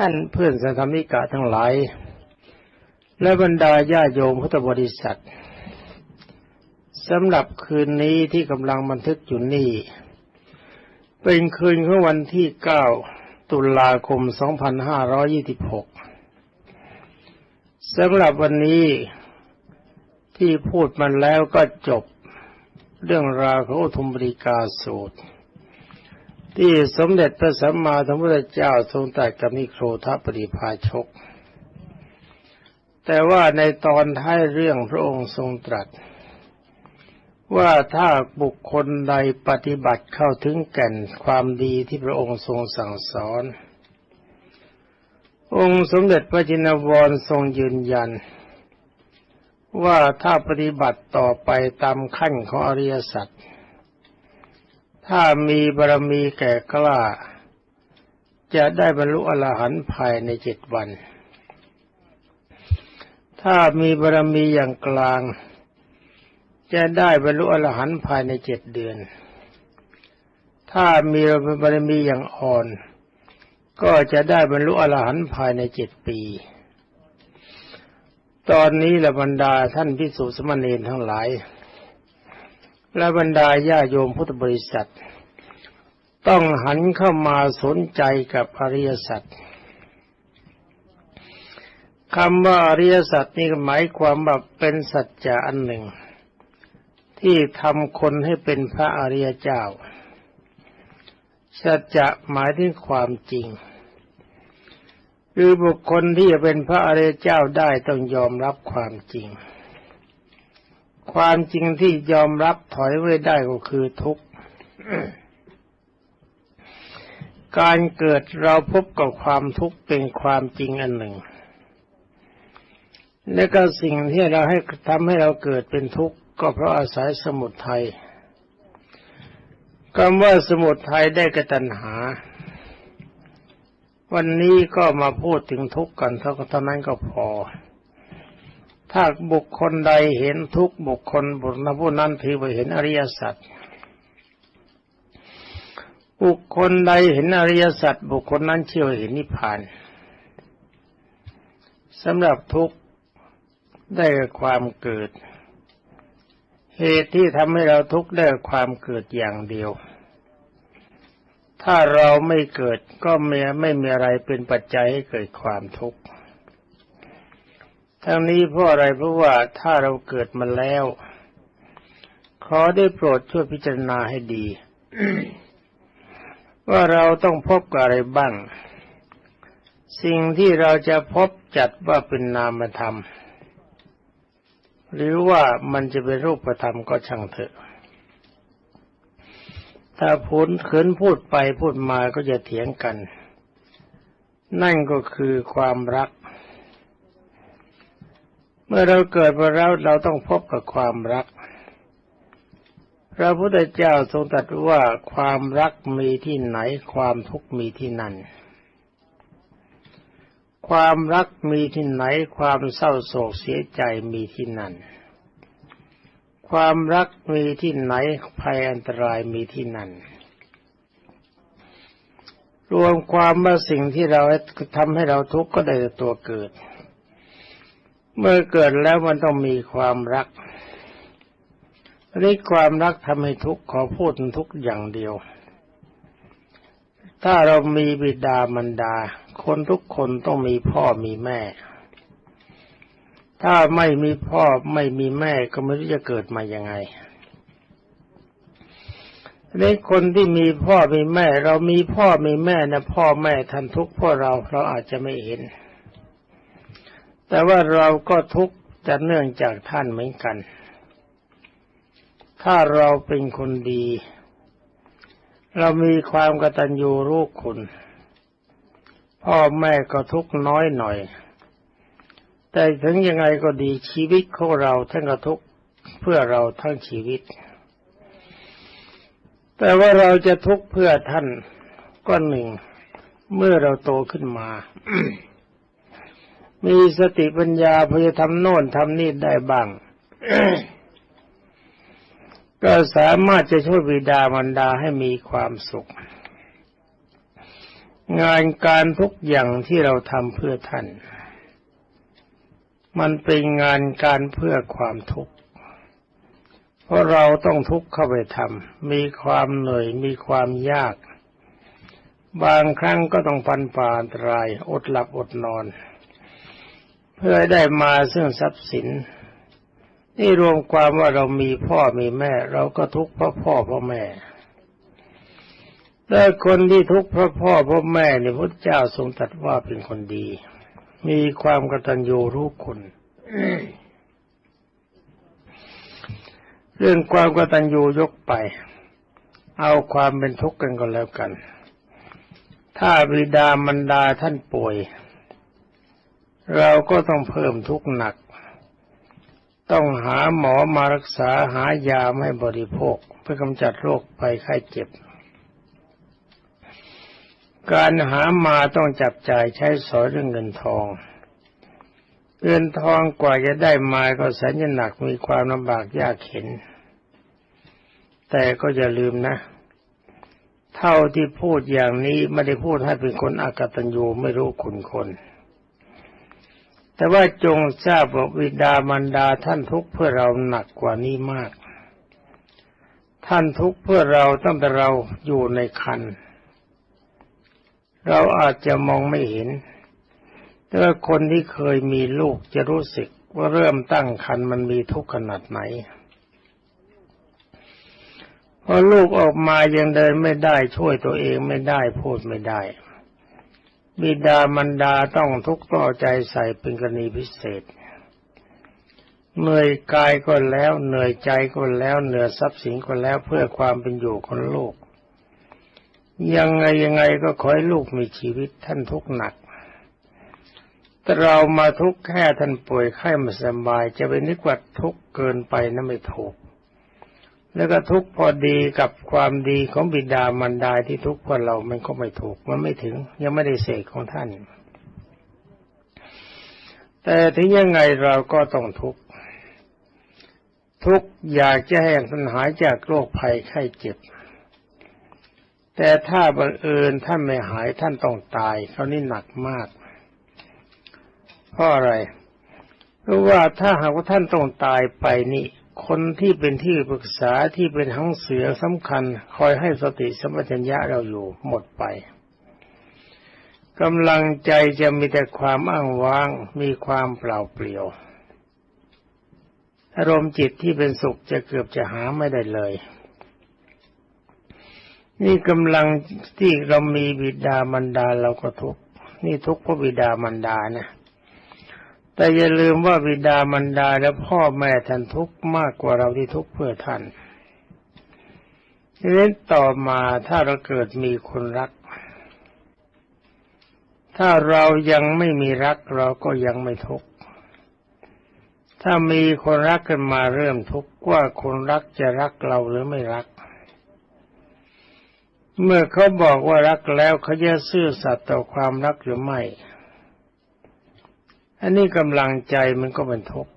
ท่านเพื่อนสันธมิกะทั้งหลาย และบรรดาญาโยมพุทธบริษัทสำหรับคืนนี้ที่กำลังบันทึกอยู่นี่ เป็นคืนของวันที่ 9 ตุลาคม 2526 สำหรับวันนี้ที่พูดมันแล้วก็จบ เรื่องราวของอุทุมบริกาสูตร ที่สมเด็จพระสัมมาสัมพุทธเจ้าทรงตรัสกับนิโครธปริภาชก แต่ว่าในตอนท้ายเรื่องพระองค์ทรงตรัส ว่าถ้าบุคคลใดปฏิบัติเข้าถึงแก่นความดีที่พระองค์ทรงสั่งสอน องค์สมเด็จพระจินวรทรงยืนยัน ว่าถ้าปฏิบัติต่อไปตามขั้นของอริยสัจ ถ้ามีบารมีแก่กล้า จะได้บรรลุอรหันต์ภายในเจ็ดวัน ถ้ามีบารมีอย่างกลาง จะได้บรรลุอรหันต์ภายในเจ็ดเดือน ถ้ามีบารมีอย่างอ่อน ก็จะได้บรรลุอรหันต์ภายในเจ็ดปี ตอนนี้ละบรรดาท่านพิสุสมณีทั้งหลายและบรรดาญาโยมพุทธบริษัท ต้องหันเข้ามาสนใจกับอริยสัจคำว่าอริยสัจนี่หมายความว่าเป็นสัจจะอันหนึ่ง ที่ทำคนให้เป็นพระอริยเจ้า สัจจะหมายถึงความจริง คือบุคคลที่จะเป็นพระอริยเจ้าได้ต้องยอมรับความจริง ความจริงที่ยอมรับถอยไว้ได้ก็คือทุกข์ การเกิดเราพบกับความทุกข์เป็นความจริงอันหนึ่ง และก็สิ่งที่เราให้ทำให้เราเกิดเป็นทุกข์ก็เพราะอาศัยสมุทัยคำว่าสมุทัยได้กตัญหา วันนี้ก็มาพูดถึงทุกข์กันเท่านั้นก็พอ ถ้าบุคคลใดเห็นทุกข์บุคคลบุญผู้นั้นถือว่าเห็นอริยสัจ บุคคลใดเห็นอริยสัจบุคคลนั้นเชื่อเห็นนิพพานสำหรับทุกข์ได้ความเกิด เหตุที่ทำให้เราทุกข์ได้ความเกิดอย่างเดียว ถ้าเราไม่เกิดก็ไม่ไม่มีอะไรเป็นปัจจัยให้เกิดความทุกข์ทั้งนี้เพราะอะไรเพราะว่าถ้าเราเกิดมาแล้ว ขอได้โปรดช่วยพิจารณาให้ดี ว่าเราต้องพบกับอะไรบ้าง สิ่งที่เราจะพบจัดว่าเป็นนามธรรม หรือว่ามันจะเป็นรูปธรรมก็ช่างเถอะ ถ้าพูดเขินพูดไปพูดมาก็จะเถียงกัน นั่นก็คือความรัก เมื่อเราเกิดมาแล้วเราต้องพบกับความรัก พระพุทธเจ้าทรงตรัสว่าความรักมีที่ไหนความทุกข์มีที่นั่น ความรักมีที่ไหนความเศร้าโศกเสียใจมีที่นั่น ความรักมีที่ไหนภัยอันตรายมีที่นั่น รวมความว่าสิ่งที่เราทำให้เราทุกข์ก็ได้ตัวเกิด เมื่อเกิดแล้วมันต้องมีความรัก นี่ความรักทำให้ทุกข์ขอพูดทุกอย่างเดียว ถ้าเรามีบิดามารดา คนทุกคนต้องมีพ่อมีแม่ ถ้าไม่มีพ่อไม่มีแม่ก็ไม่รู้จะเกิดมายังไงในคนที่มีพ่อมีแม่ เรามีพ่อมีแม่นะพ่อแม่ท่านทุกข์พราะเราเราอาจจะไม่เห็น แต่ว่าเราก็ทุกข์จะเนื่องจากท่านเหมือนกัน ถ้าเราเป็นคนดี เรามีความกตัญญูรู้คุณ พ่อแม่ก็ทุกน้อยหน่อย แต่ถึงยังไงก็ดีชีวิตของเราท่านก็ทุกเพื่อเราทั้งชีวิต แต่ว่าเราจะทุกเพื่อท่านก็หนึ่ง เมื่อเราโตขึ้นมา มีสติปัญญาพยทำโน่นทำนี่ได้บ้าง ก็สามารถจะช่วยบิดามารดาให้มีความสุข งานการทุกอย่างที่เราทำเพื่อท่าน มันเป็นงานการเพื่อความทุกข์ เพราะเราต้องทุกข์เข้าไปทำมีความเหนื่อยมีความยาก บางครั้งก็ต้องฟันฝ่าอันตรายอดหลับอดนอน เพื่อได้มาซึ่งทรัพย์สิน นี่รวมความว่าเรามีพ่อมีแม่ เราก็ทุกข์เพราะพ่อเพราะแม่แต่คนที่ทุกข์เพราะพ่อเพราะแม่เนี่ยพระเจ้าทรงตรัสว่าเป็นคนดี มีความกตัญญูรู้คุณเรื่องความกตัญญูยกไป เอาความเป็นทุกข์กันก็แล้วกัน ถ้าบิดามันดาท่านป่วย เราก็ต้องเพิ่มทุกข์หนัก ต้องหาหมอมารักษาหายาให้บริโภค เพื่อกำจัดโรคไปไข้เจ็บ การหามาต้องจับจ่ายใช้สอยเรื่องเงินทองเงินทองกว่าจะได้มาก็แสนจะหนักมีความลำบากยากเข็น แต่ก็อย่าลืมนะ เท่าที่พูดอย่างนี้ไม่ได้พูดให้เป็นคนอากตัญญูไม่รู้คุณคน แต่ว่าจงทราบว่าวิดามันดาท่านทุกข์เพื่อเราหนักกว่านี้มาก ท่านทุกข์เพื่อเราตั้งแต่เราอยู่ในคัน เราอาจจะมองไม่เห็น แต่ว่าคนที่เคยมีลูกจะรู้สึกว่าเริ่มตั้งครรภ์มันมีทุกข์ขนาดไหนพอลูกออกมายังเดินไม่ได้ช่วยตัวเองไม่ได้พูดไม่ได้ บิดามันดาต้องทุกข์ต่อใจใส่เป็นกรณีพิเศษ เหนื่อยกายก็แล้ว เหนื่อยใจก็แล้วเหนื่อยทรัพย์สินก็แล้วเพื่อความเป็นอยู่ของลูก ยังไงยังไงก็ขอให้ลูกมีชีวิตท่านทุกข์หนักแต่เรามาทุกข์แค่ท่านป่วยไข้ไม่สบาย จะไปนึกว่าทุกข์เกินไปนั่นไม่ถูก แล้วก็ทุกพอดีกับความดีของบิดามารดาที่ทุกข์เพราะเรา มันก็ไม่ถูก มันไม่ถึง ยังไม่ได้เสกของท่าน แต่ถึงยังไงเราก็ต้องทุกข์ทุกอยากจะให้ท่านหายจากโรคภัยไข้เจ็บ แต่ถ้าบังเอิญท่านไม่หายท่านต้องตายเขานี่หนักมาก เพราะอะไร เพราะว่าถ้าหากว่าท่านต้องตายไปนี่ คนที่เป็นที่ปรึกษาที่เป็นทั้งเสือสำคัญ คอยให้สติสมัญญะเราอยู่หมดไปกำลังใจจะมีแต่ความอ้างว้าง มีความเปล่าเปลี่ยว อารมณ์จิตที่เป็นสุขจะเกือบจะหาไม่ได้เลย นี่กำลังที่เรามีบิดามันดาเราก็ทุกนี่ทุกเพราะบิดามันดานะ แต่อย่าลืมว่าบิดามันดาและพ่อแม่ท่านทุกข์มากกว่าเราที่ทุกข์เพื่อท่านดังนั้นต่อมาถ้าเราเกิดมีคนรัก ถ้าเรายังไม่มีรักเราก็ยังไม่ทุกข์ถ้ามีคนรักกันมาเริ่มทุกข์ว่าคนรักจะรักเราหรือไม่รัก เมื่อเขาบอกว่ารักแล้วเขาจะซื่อสัตย์ต่อความรักหรือไม่ อันนี้กำลังใจมันก็เป็นทุกข์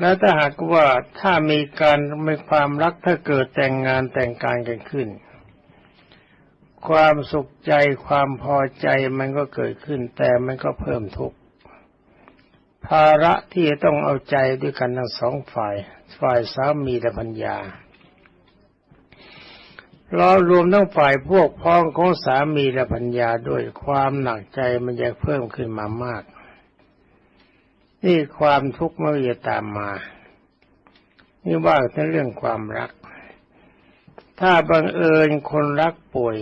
แล้วถ้าหากว่าถ้ามีการมีความรักถ้าเกิดแต่งงานแต่งการกันขึ้น ความสุขใจความพอใจมันก็เกิดขึ้น แต่มันก็เพิ่มทุกข์ภาระที่จะต้องเอาใจด้วยกันทั้งสองฝ่าย ฝ่ายสามีและพัญญา เรารวมทั้งฝ่ายพวกพ้องของสามีและพัญญาด้วยความหนักใจมันจะเพิ่มขึ้นมามาก นี่ความทุกข์มันจะตามมา นี่ว่าในเรื่องความรัก ถ้าบังเอิญคนรักป่วย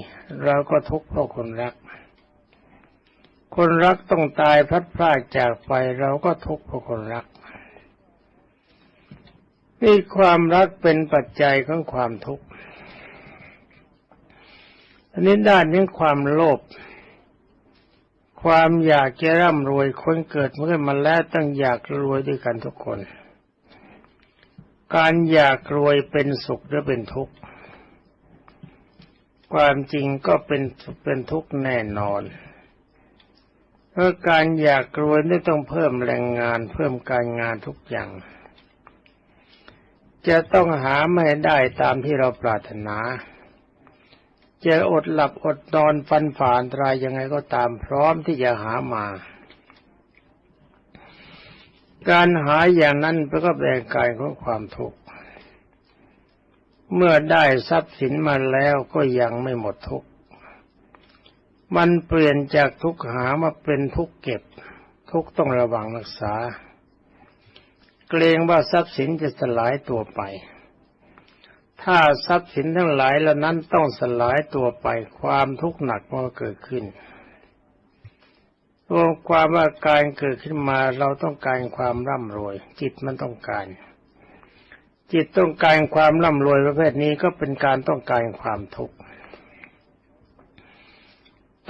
เราก็ทุกข์เพราะคนรัก คนรักต้องตายพัดพลาดจากไปเราก็ทุกข์เพราะคนรัก นี่ความรักเป็นปัจจัยของความทุกข์ อันนี้ด้านนี้ความโลภความอยากจะร่ำรวยคนเกิดเมื่อมาแล้วต้องอยากรวยด้วยกันทุกคน การอยากรวยเป็นสุขหรือเป็นทุกข์ ความจริงก็เป็นเป็นทุกข์แน่นอน เพราะการอยากรวยนี่ต้องเพิ่มแรงงาน เพิ่มการงานทุกอย่าง จะต้องหาไม่ได้ตามที่เราปรารถนา จะอดหลับอดนอนฟันฝ่าอันตรายยังไงก็ตามพร้อมที่จะหามา การหาอย่างนั้นเป็นก็แบ่งกายของความทุกข์เมื่อได้ทรัพย์สินมาแล้วก็ยังไม่หมดทุกข์มันเปลี่ยนจากทุกข์หามาเป็นทุกข์เก็บ ทุกข์ต้องระวังรักษา เกรงว่าทรัพย์สินจะสลายตัวไป ถ้าทรัพย์สินทั้งหลายเหล่านั้นต้องสลายตัวไปความทุกข์หนักมันก็เกิดขึ้นรวมความว่าการเกิดขึ้นมาเราต้องการความร่ำรวย จิตมันต้องการ จิตต้องการความร่ำรวยประเภทนี้ก็เป็นการต้องการความทุกข์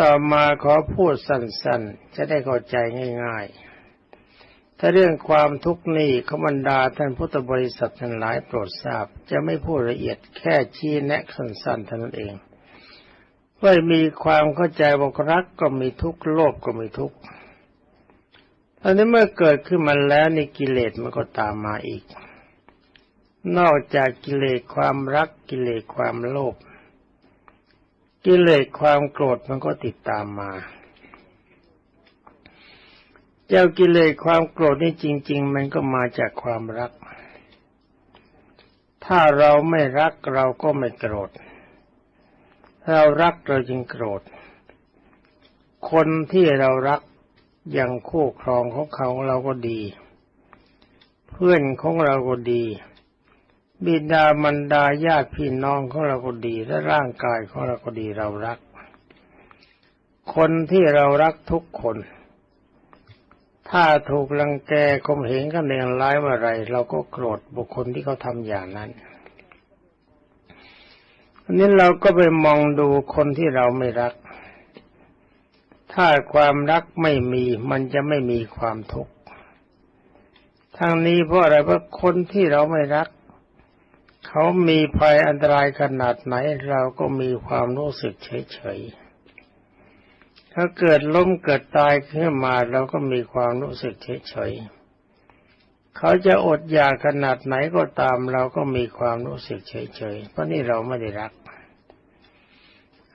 ต่อมาขอพูดสั้นๆ จะได้เข้าใจง่าย ๆ ถ้าเรื่องความทุกข์นี้ขบันดาท่านพุทธบริษัททั้งหลายโปรดทราบ จะไม่พูดละเอียดแค่ชี้แนะสั้นๆเท่านั้นเองว่ามีความเข้าใจว่ารักก็มีทุกข์โลภก็มีทุกข์ตอนนี้เมื่อเกิดขึ้นมาแล้วในกิเลสมันก็ตามมาอีก นอกจากกิเลสความรักกิเลสความโลภกิเลสความโกรธมันก็ติดตามมา เจ้ากิเลสความโกรธนี่จริง ๆ มันก็มาจากความรัก ถ้าเราไม่รักเราก็ไม่โกรธ เรารักเราจึงโกรธ คนที่เรารักอย่างคู่ครองของเขาเราก็ดี เพื่อนของเราก็ดี บิดามันดาญาติพี่น้องของเราก็ดีและร่างกายของเราก็ดีเรารัก คนที่เรารักทุกคน ถ้าถูกลังแกคมเหงกันเองร้ายเมื่อไรเราก็โกรธบุคคลที่เขาทำอย่างนั้นอันนี้เราก็ไปมองดูคนที่เราไม่รัก ถ้าความรักไม่มีมันจะไม่มีความทุกข์ทางนี้เพราะอะไรเพราะคนที่เราไม่รัก เขามีภัยอันตรายขนาดไหน เราก็มีความรู้สึกเฉยๆ ถ้าเกิดล้มเกิดตายขึ้นมาเราก็มีความรู้สึกเฉยๆเขาจะอดอยากขนาดไหนก็ตามเราก็มีความรู้สึกเฉยๆเพราะนี่เราไม่ได้รัก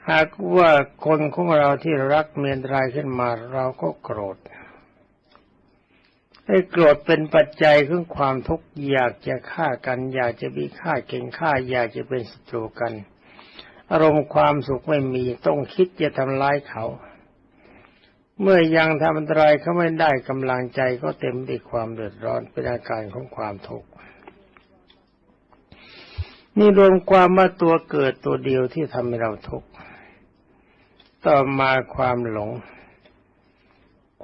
หากว่าคนของเราที่รักเมียนรายขึ้นมาเราก็โกรธให้โกรธเป็นปัจจัยของความทุกข์อยากจะฆ่ากัน อยากจะมีฆ่าเก่งฆ่า อยากจะเป็นศัตรูกัน อารมณ์ความสุขไม่มีต้องคิดจะทำร้ายเขา เมื่อยังทำอันตรายเขาไม่ได้กำลังใจก็เต็มด้วยความเดือดร้อนเป็นอาการของความทุกข์นี่รวมความว่าตัวเกิดตัวเดียวที่ทำให้เราทุกข์ต่อมาความหลง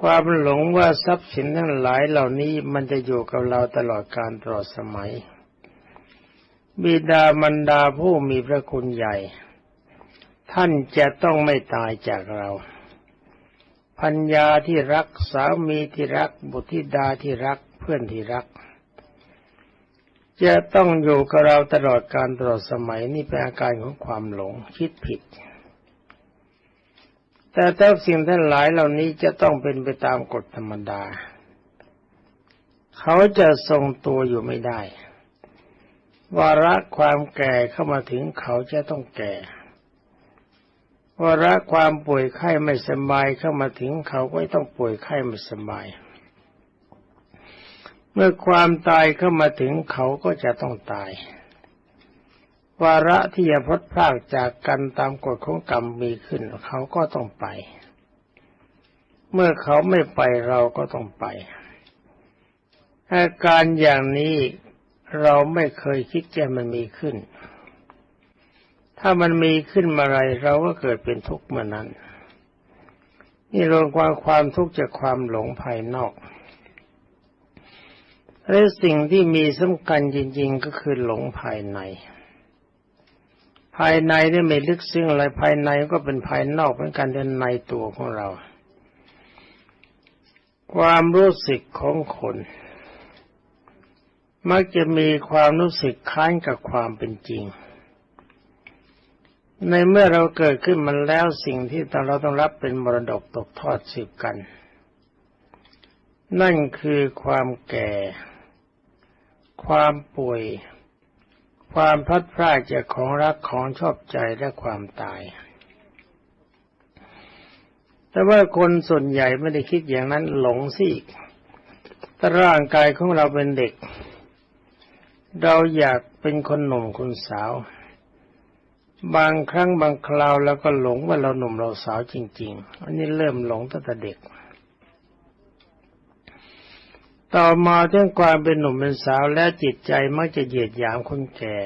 ความหลงว่าทรัพย์สินทั้งหลายเหล่านี้มันจะอยู่กับเราตลอดการตลอดสมัย บิดามันดาผู้มีพระคุณใหญ่ ท่านจะต้องไม่ตายจากเรา พัญญาที่รักสามีที่รักบุตรธิดาที่รักเพื่อนที่รัก จะต้องอยู่กับเราตลอดการตลอดสมัยนี่เป็นอาการของความหลงคิดผิด แต่แต่สิ่งทั้งหลายเหล่านี้จะต้องเป็นไปตามกฎธรรมดา เขาจะทรงตัวอยู่ไม่ได้ วาระความแก่เข้ามาถึงเขาจะต้องแก่ วาระความป่วยไข้ไม่สบายเข้ามาถึงเขาก็ต้องป่วยไข้ไม่สบาย เมื่อความตายเข้ามาถึงเขาก็จะต้องตายวาระที่จะพดพลากจากกันตามกฎของกรรมมีขึ้น เขาก็ต้องไป เมื่อเขาไม่ไปเราก็ต้องไป อาการอย่างนี้เราไม่เคยคิดจะมันมีขึ้น ถ้ามันมีขึ้นมาไรเราก็เกิดเป็นทุกข์เมื่อนั้น นี่รวมความความทุกข์จากความหลงภายนอกและสิ่งที่มีสำคัญจริง ๆ ก็คือหลงภายใน ภายในนี่ไม่ลึกซึ้งอะไรภายในก็เป็นภายนอกเหมือนกันในตัวของเรา ความรู้สึกของคน มักจะมีความรู้สึกคล้านกับความเป็นจริง ในเมื่อเราเกิดขึ้นมันแล้วสิ่งที่เราต้องรับเป็นมรดกตกทอดสืบกัน นั่นคือความแก่ ความป่วย ความพัดพรากจากของรักของชอบใจและความตาย แต่ว่าคนส่วนใหญ่ไม่ได้คิดอย่างนั้นหลงสิถ้าร่างกายของเราเป็นเด็ก เราอยากเป็นคนหนุ่มคนสาว บางครั้งบางคราวแล้วก็หลงว่าเราหนุ่มเราสาวจริง ๆ อันนี้เริ่มหลงตั้งแต่เด็ก ต่อมาเรื่องความเป็นหนุ่มเป็นสาวและจิตใจมักจะเหยียดหยามคนแก่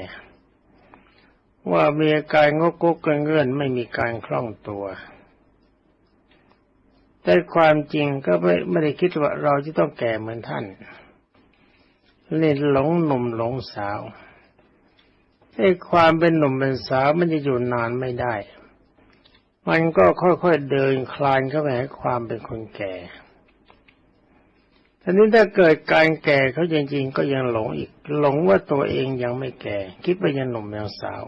ว่ามีอาการงกกเงื่อนไม่มีการคล่องตัว แต่ความจริงก็ไม่ไม่ได้คิดว่าเราจะต้องแก่เหมือนท่านเล่นหลงหนุ่มหลงสาว ไอ้ความเป็นหนุ่มเป็นสาวมันจะอยู่นานไม่ได้ มันก็ค่อยๆเดินคลานเข้าไปให้ความเป็นคนแก่ทีนี้ถ้าเกิดการแก่เขาจริงๆ ก็ยังหลงอีก หลงว่าตัวเองยังไม่แก่ คิดว่ายังหนุ่มยังสาว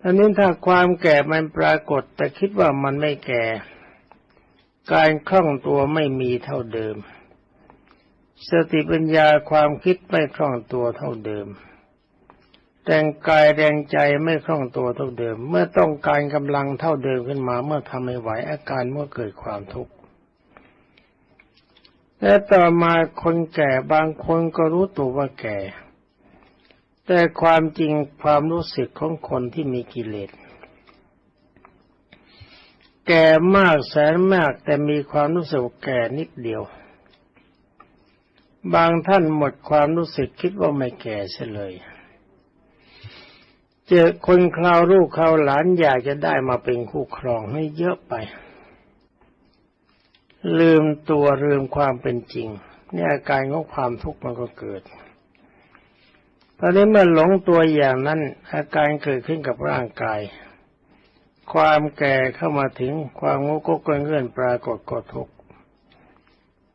ทีนี้ถ้าความแก่มันปรากฏ แต่คิดว่ามันไม่แก่ การคล่องตัวไม่มีเท่าเดิม สติปัญญาความคิดไม่คล่องตัวเท่าเดิมแรงกายแรงใจไม่คล่องตัวเท่าเดิม เมื่อต้องการกำลังเท่าเดิมขึ้นมา เมื่อทำไม่ไหวอาการเมื่อเกิดความทุกข์และต่อมาคนแก่บางคนก็รู้ตัวว่าแก่ แต่ความจริงความรู้สึกของคนที่มีกิเลสแก่มากแสนมากแต่มีความรู้สึกแก่นิดเดียว บางท่านหมดความรู้สึกคิดว่าไม่แก่เฉลย เจอคนคราวลูกคราวหลานอยากจะได้มาเป็นคู่ครองให้เยอะไป ลืมตัวลืมความเป็นจริงนี่อาการของความทุกข์มันก็เกิดตอนนี้เมื่อหลงตัวอย่างนั้น อาการเกิดขึ้นกับร่างกาย ความแก่เข้ามาถึงความงกกเงื่อนปรากฏก็ทุกข์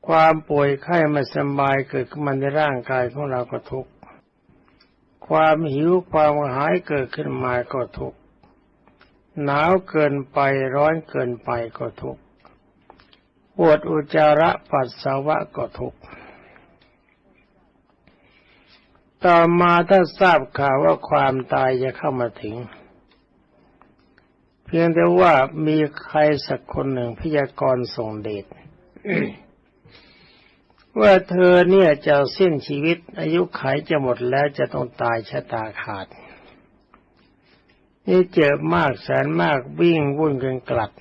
ความป่วยไข้ไม่สบายเกิดขึ้นมาในร่างกายของเราก็ทุกข์ ความหิวความหายเกิดขึ้นมาก็ทุกข์ หนาวเกินไปร้อนเกินไปก็ทุกข์ปวดอุจจาระปัสสาวะก็ทุกข์ ต่อมาถ้าทราบข่าวว่าความตายจะเข้ามาถึง เพียงแต่ว่ามีใครสักคนหนึ่งพยากรณ์ส่งเดช ว่าเธอเนี่ยจะสิ้นชีวิต อายุไขจะหมดแล้วจะต้องตายชะตาขาด นี่เจ็บมากแสนมากวิ่งวุ่นกันกลัด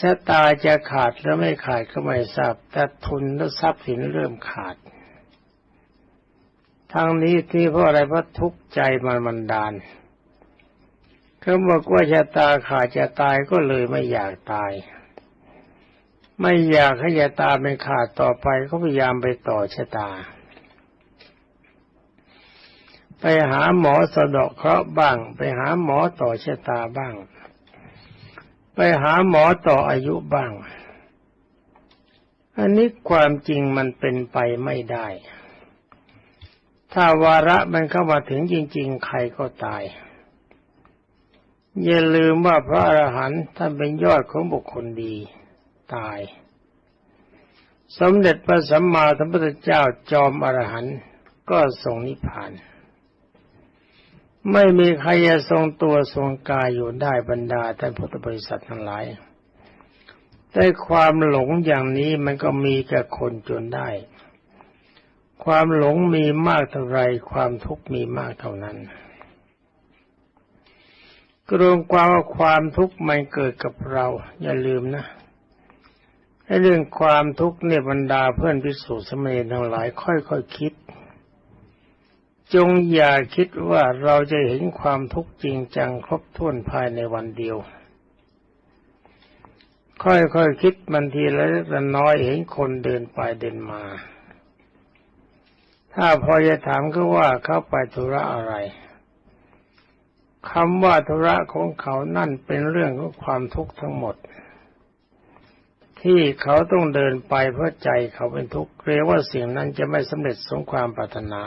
ชะตาจะขาดหรือไม่ขาดก็ไม่ทราบแต่ทุนและทรัพย์สินเริ่มขาดทั้งนี้ที่เพราะอะไรเพราะทุกข์ใจมันมันดานเขาบอกว่าชะตาขาดจะตายก็เลยไม่อยากตาย ไม่อยากให้ชะตาเป็นขาดต่อไปก็พยายามไปต่อชะตา ไปหาหมอสะดอกเคราะห์บ้าง ไปหาหมอต่อชะตาบ้าง ไปหาหมอต่ออายุบ้าง อันนี้ความจริงมันเป็นไปไม่ได้ ถ้าวาระมันเข้ามาถึงจริง ๆ ใครก็ตาย อย่าลืมว่าพระอรหันต์ท่านเป็นยอดของบุคคลดี ตาย สมเด็จพระสัมมาสัมพุทธเจ้าจอมอรหันต์ก็ทรงนิพพาน ไม่มีใครจะทรงตัวทรงกายอยู่ได้บรรดาท่านพุทธบริษัททั้งหลายแต่ความหลงอย่างนี้มันก็มีแก่คนจนได้ ความหลงมีมากเท่าไรความทุกข์มีมากเท่านั้นกรวมความว่าความทุกข์มันเกิดกับเรา อย่าลืมนะ เรื่องความทุกข์เนี่ยบรรดาเพื่อนพิสูจน์สมัยทั้งหลายค่อยๆคคิด จงอย่าคิดว่าเราจะเห็นความทุกข์จริงจังครบถ้วนภายในวันเดียว ค่อยๆคคิดมันทีละเล็กละน้อยเห็นคนเดินไปเดินมา ถ้าพอจะถามก็ว่าเขาไปธุระอะไรคำว่าธุระของเขานั่นเป็นเรื่องของความทุกข์ทั้งหมด ที่เขาต้องเดินไปเพราะใจเขาเป็นทุกข์เรียกว่าสิ่งนั้นจะไม่สำเร็จสมความปรารถนา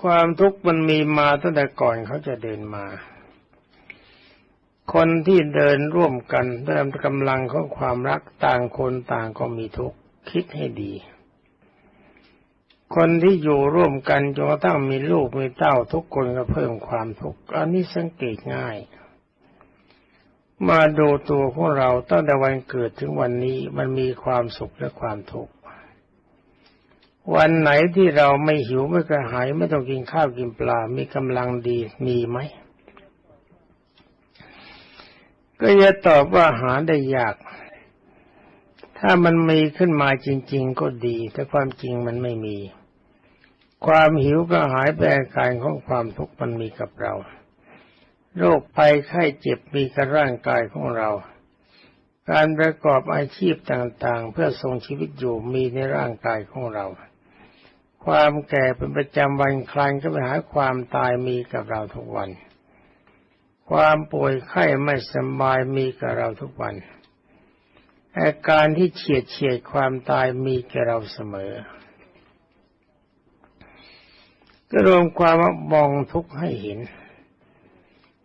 ความทุกข์มันมีมาตั้งแต่ก่อนเขาจะเดินมา คนที่เดินร่วมกันด้วยกำลังของความรักต่างคนต่างก็มีทุกข์คิดให้ดี คนที่อยู่ร่วมกันจนกระทั่งมีลูกมีเต้าทุกคนก็เพิ่มความทุกข์อันนี้สังเกตง่าย มาดูตัวของเราตั้งแต่วันเกิดถึงวันนี้มันมีความสุขและความทุกข์วันไหนที่เราไม่หิวไม่กระหายไม่ต้องกินข้าวกินปลา มีกำลังดีมีไหม ก็จะตอบว่าหาได้ยาก ถ้ามันมีขึ้นมาจริง ๆ ก็ดี แต่ความจริงมันไม่มี ความหิวก็หายไปอาการของความทุกข์มันมีกับเรา โรคภัยไข้เจ็บมีกับร่างกายของเรา การประกอบอาชีพต่างๆ เพื่อทรงชีวิตอยู่มีในร่างกายของเรา ความแก่เป็นประจำวันคลานก็ไปหาความตายมีกับเราทุกวัน ความป่วยไข้ไม่สบายมีกับเราทุกวัน อาการที่เฉียดเฉียดความตายมีกับเราเสมอ ก็รวมความมองทุกข์ให้เห็น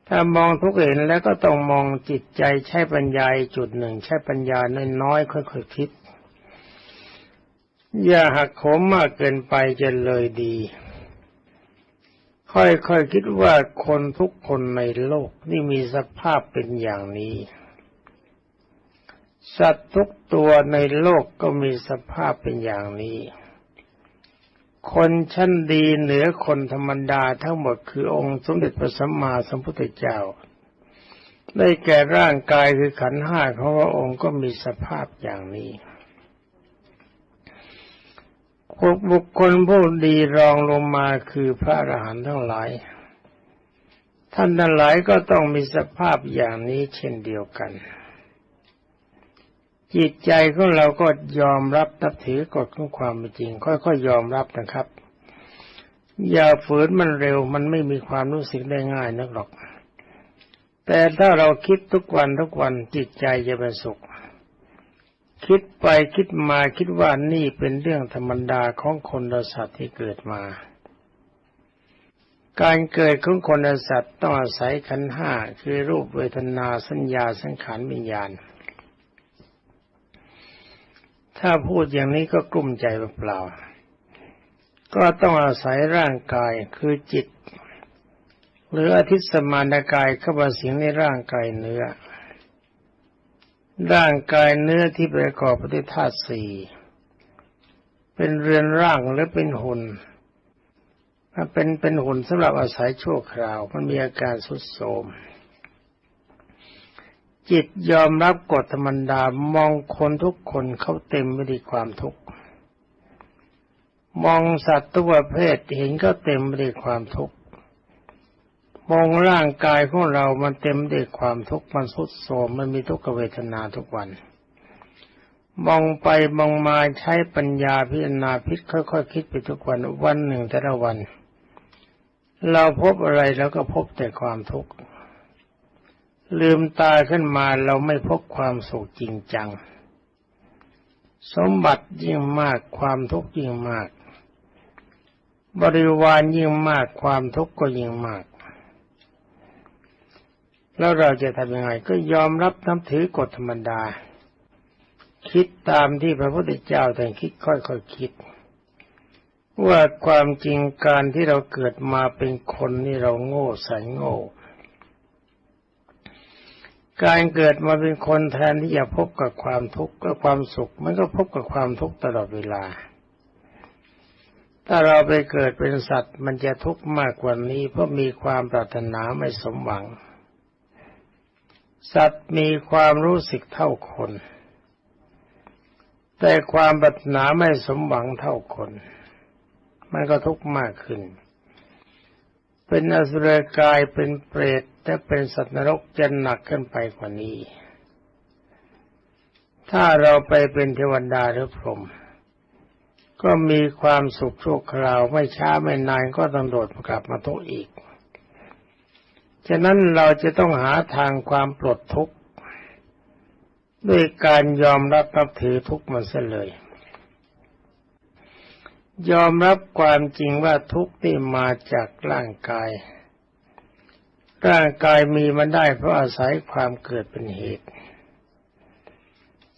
ถ้ามองทุกเห็นแล้วก็ต้องมองจิตใจใช้ปัญญาจุดหนึ่ง ใช้ปัญญาน้อยๆค่อยๆคคิด อย่าหักโหมมากเกินไปจะเลยดี ค่อยๆคคิดว่าคนทุกคนในโลกนี่มีสภาพเป็นอย่างนี้ สัตว์ทุกตัวในโลกก็มีสภาพเป็นอย่างนี้ คนชั้นดีเหนือคนธรรมดาทั้งหมดคือองค์สมเด็จพระสัมมาสัมพุทธเจ้า ได้แก่ร่างกายคือขันห้าของพระองค์ก็มีสภาพอย่างนี้พวกบุคคลผู้ดีรองลงมาคือพระอรหันต์ทั้งหลาย ท่านทั้งหลายก็ต้องมีสภาพอย่างนี้เช่นเดียวกัน จิตใจของเราก็ยอมรับนับถือกฎของความเป็นจริง ค่อยๆยยอมรับนะครับ อย่าฝืนมันเร็วมันไม่มีความรู้สึกได้ง่ายนักหรอก แต่ถ้าเราคิดทุกวันทุกวันจิตใจจะเป็นสุข คิดไปคิดมาคิดว่านี่เป็นเรื่องธรรมดาของคนและสัตว์ที่เกิดมา การเกิดของคนและสัตว์ต้องอาศัยขันห้าคือรูปเวทนาสัญญาสังขารวิญญาณ ถ้าพูดอย่างนี้ก็กลุ้มใจเปล่าก็ต้องอาศัยร่างกายคือจิต หรืออธิตสมานกายเข้ามาสิงในร่างกายเนื้อ ร่างกายเนื้อที่ประกอบไปด้วยธาตุสี่เป็นเรือนร่างหรือเป็นหุ่นถ้าเป็นเป็นหุ่นสำหรับอาศัยชั่วคราว มันมีอาการสุดโทม จิตยอมรับกฎธรรมดามองคนทุกคนเขาเต็มไปด้วยความทุกข์มองสัตว์ตัวประเภทเห็นก็เต็มไปด้วยความทุกข์มองร่างกายของเรามันเต็มด้วยความทุกข์มันสุดโทมมันมีทุกขเวทนาทุกวัน มองไปมองมาใช้ปัญญาพิจารณาพิจค่อยๆคคิดไปทุกวันวันหนึ่งแต่ละวัน เราพบอะไรแล้วก็พบแต่ความทุกข์ ลืมตาขึ้นมาเราไม่พบความสุขจริงจัง สมบัติยิ่งมากความทุกข์ยิ่งมาก บริวารยิ่งมากความทุกข์ก็ยิ่งมาก แล้วเราจะทำยังไงก็ยอมรับนับถือกฎธรรมดา คิดตามที่พระพุทธเจ้าแต่คิดค่อยๆคคิดว่าความจริงการที่เราเกิดมาเป็นคนนี่เราโง่ใส่โง่ การเกิดมาเป็นคนแทนที่จะพบกับความทุกข์กับความสุข มันก็พบกับความทุกข์ตลอดเวลา ถ้าเราไปเกิดเป็นสัตว์ มันจะทุกข์มากกว่านี้ เพราะมีความปรารถนาไม่สมหวัง สัตว์มีความรู้สึกเท่าคน แต่ความปรารถนาไม่สมหวังเท่าคน มันก็ทุกข์มากขึ้น เป็นอสุรกายเป็นเปรต แต่เป็นสัตว์นรกจะหนักขึ้นไปกว่านี้ ถ้าเราไปเป็นเทวดาหรือพรหมก็มีความสุขชั่วคราวไม่ช้าไม่นานก็ต้องโดดกลับมาทุกข์อีก ฉะนั้นเราจะต้องหาทางความปลดทุกข์ด้วยการยอมรับนับถือทุกข์มันเสียเลย ยอมรับความจริงว่าทุกข์ที่มาจากร่างกาย ร่างกายมีมันได้เพราะอาศัยความเกิดเป็นเหตุ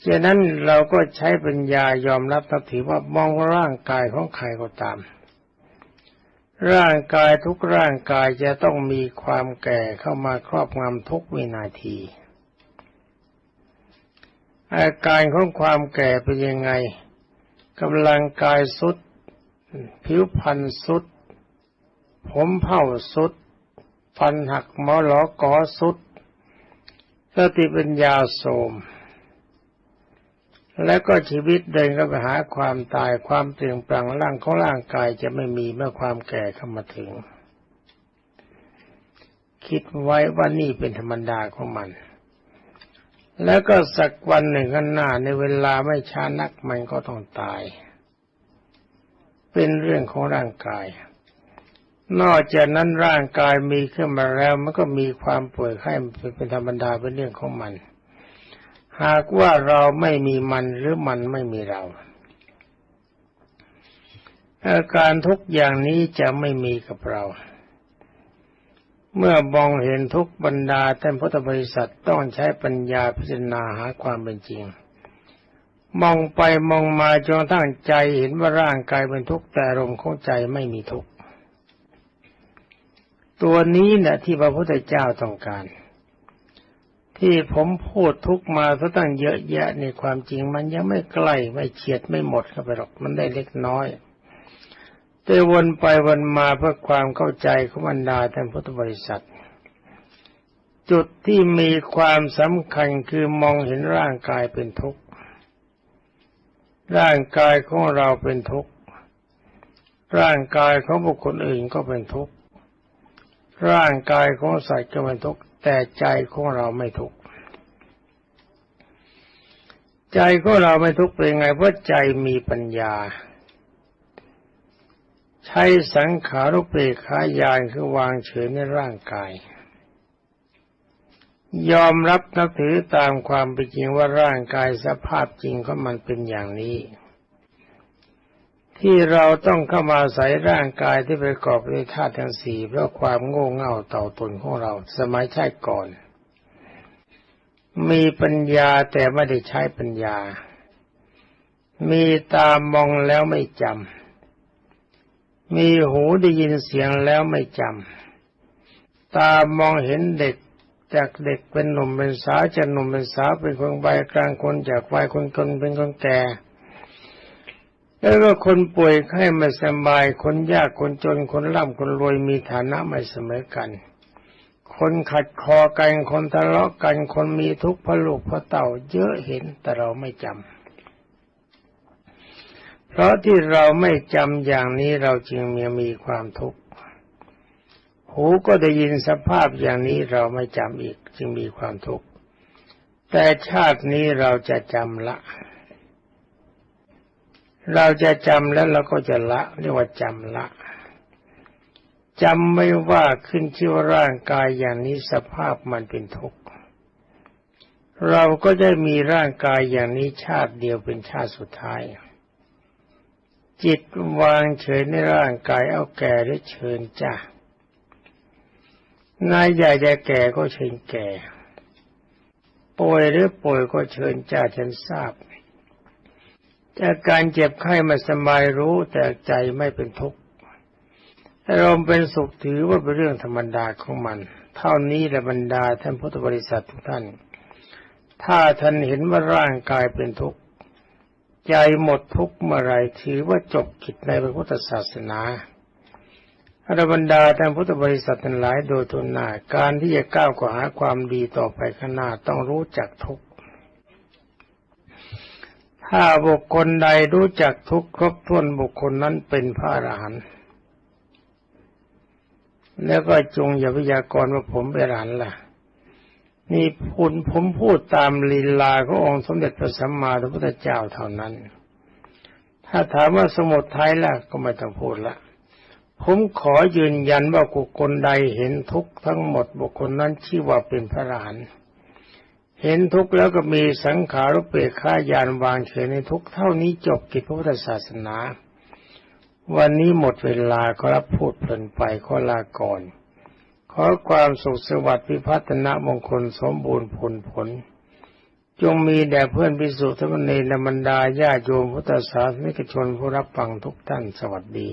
ฉะนั้นเราก็ใช้ปัญญายอมรับนับถือว่ามองร่างกายของใครก็ตาม ร่างกายทุกร่างกายจะต้องมีความแก่เข้ามาครอบงำทุกวินาที อาการของความแก่เป็นยังไงกำลังกายสุด ผิวพรรณสุด ผมเผ่าสุด ฟันหักหมอหลอกอสุดสติปัญญาโสม และก็ชีวิตเดินก็ไปหาความตายความเปลี่ยนแปลงร่างของร่างกายจะไม่มีเมื่อความแก่เข้ามาถึง คิดไว้ว่านี่เป็นธรรมดาของมัน แล้วก็สักวันหนึ่งข้างหน้าในเวลาไม่ช้านักมันก็ต้องตาย เป็นเรื่องของร่างกาย นอกจากนั้นร่างกายมีขึ้นมาแล้ว มันก็มีความป่วยไข้เป็นธรรมดาเป็นเรื่องของมัน หากว่าเราไม่มีมันหรือมันไม่มีเรา อาการทุกอย่างนี้จะไม่มีกับเรา เมื่อมองเห็นทุกบรรดาท่านพุทธบริษัทต้องใช้ปัญญาพิจารณาหาความเป็นจริง มองไปมองมาจนทั้งใจเห็นว่าร่างกายเป็นทุกข์แต่ลมของใจไม่มีทุกข์ ตัวนี้แหละที่พระพุทธเจ้าต้องการ ที่ผมพูดทุกมาซะตั้งเยอะแยะในความจริงมันยังไม่ใกล้ไม่เฉียดไม่หมดเข้าไปหรอกมันได้เล็กน้อยแต่วนไปวนมาเพื่อความเข้าใจของบรรดาท่านพุทธบริษัท จุดที่มีความสำคัญคือมองเห็นร่างกายเป็นทุกข์ ร่างกายของเราเป็นทุกข์ ร่างกายของบุคคลอื่นก็เป็นทุกข์ ร่างกายของสัตว์ก็เป็นทุกข์แต่ใจของเราไม่ทุกข์ใจของเราไม่ทุกข์เป็นไงเพราะใจมีปัญญา ใช้สังขารุเปกขายานคือวางเฉยในร่างกาย ยอมรับนับถือตามความเป็นจริงว่าร่างกายสภาพจริงของมันเป็นอย่างนี้ ที่เราต้องเข้ามาใส่ร่างกายที่ประกอบด้วยธาตุทั้งสี่เพราะความโง่เง่าเต่าตนของเรา สมัยชาติก่อน มีปัญญาแต่ไม่ได้ใช้ปัญญา มีตามองแล้วไม่จำมีหูได้ยินเสียงแล้วไม่จำตามองเห็นเด็กจากเด็กเป็นหนุ่มเป็นสาวจากหนุ่มเป็นสาวเป็นคนใบกลางคนจากวัยคนคนเป็นคนแก่ แล้วก็คนป่วยไข้ไม่สบาย คนยากคนจนคนร่ำคนรวยมีฐานะไม่เสมอกัน คนขัดคอกันคนทะเลาะกันคนมีทุกข์พะลูกพะเต่าเยอะเห็นแต่เราไม่จำเพราะที่เราไม่จำอย่างนี้เราจึงมีมีความทุกข์หูก็ได้ยินสภาพอย่างนี้เราไม่จำอีกจึงมีความทุกข์แต่ชาตินี้เราจะจำละ เราจะจำแล้วเราก็จะละเรียกว่าจำละจำไม่ว่าขึ้นชื่อว่าร่างกายอย่างนี้สภาพมันเป็นทุกข์เราก็ได้มีร่างกายอย่างนี้ชาติเดียวเป็นชาติสุดท้าย จิตวางเฉยในร่างกายเอาแก่ได้เชิญจ้านายใหญ่จะแก่ก็เชิญแก่ ป่วยหรือป่วยก็เชิญจ้าฉันทราบ จากการเจ็บไข้มาสบายรู้แต่ใจไม่เป็นทุกข์อารมณ์เป็นสุขถือว่าเป็นเรื่องธรรมดาของมัน เท่านี้แหละบรรดาท่านพุทธบริษัททุกท่าน ถ้าท่านเห็นว่าร่างกายเป็นทุกข์ใจหมดทุกข์เมื่อไรถือว่าจบกิจในพระพุทธศาสนาอรบรรดาท่านพุทธบริษัททั้งหลายโดยทุนหน้าการที่จะก้าวขวาความดีต่อไปข้างหน้าต้องรู้จักทุกข์ ถ้าบุคคลใดรู้จักทุกครบถ้วนบุคคลนั้นเป็นพระอรหันต์แล้วก็จงอย่าพยากรณ์ว่าผมเป็นอรหันต์ล่ะ นี่พูดผมพูดตามลีลาขององค์สมเด็จพระสัมมาสัมพุทธเจ้าเท่านั้น ถ้าถามว่าสมุทัยล่ะก็ไม่ต้องพูดละผมขอยืนยันว่าบุคคลใดเห็นทุกทั้งหมดบุคคลนั้นชื่อว่าเป็นพระอรหันต์ เห็นทุกข์แล้วก็มีสังขารุเปกขายานวางเฉยในทุกเท่านี้จบกิจพระพุทธศาสนา วันนี้หมดเวลาขอรับพูดเพลินไปขอลาก่อน ขอความสุขสวัสดิ์พิพัฒนมงคลสมบูรณ์ผลผล จงมีแด่เพื่อนพิสุทธิ์ทั้งในนบรรดาญาโยมพุทธศาสนิกชนผู้รับฟังทุกท่านสวัสดี